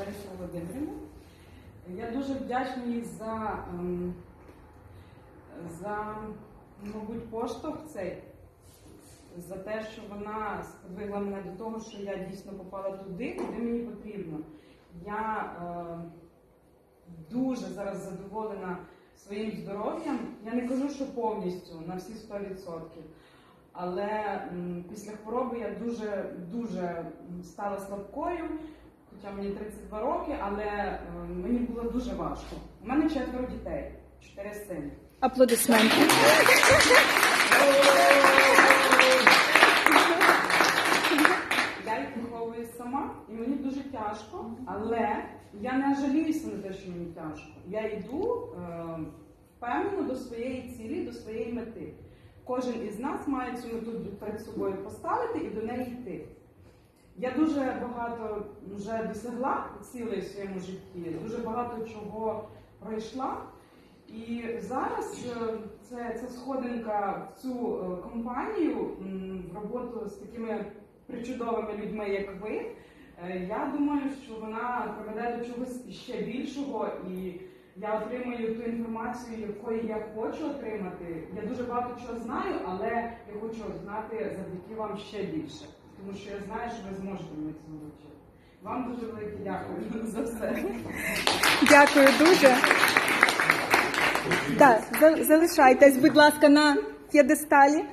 Лариса Володимирівна. Я дуже вдячна їй за, ем, за мабуть, поштовх цей, за те, що вона сподвигла мене до того, що я дійсно попала туди, куди мені потрібно. Я е, дуже зараз задоволена своїм здоров'ям. Я не кажу, що повністю на всі 100%. Але після хвороби я дуже дуже стала слабкою, хоча мені 32 роки, але е, мені було дуже важко. У мене четверо дітей, чотири сини. Аплодисменти. Я їх виховую сама, і мені дуже тяжко, але я не жаліюся на те, що мені тяжко. Я йду е, впевнено до своєї цілі, до своєї мети. Кожен із нас має цю мету перед собою поставити і до неї йти. Я дуже багато вже досягла цілей в своєму житті, дуже багато чого пройшла. І зараз е, це, це сходинка в цю е, компанію, в роботу з такими причудовими людьми, як ви. Е, Я думаю, що вона приведе до чогось ще більшого, і я отримаю ту інформацію, якої я хочу отримати. Я дуже багато чого знаю, але я хочу знати завдяки вам ще більше, тому що я знаю, що ви зможете мене навчити. Вам дуже велике дякую за все. Дякую дуже. Так, за- залишайтесь, будь ласка, на п'єдесталі.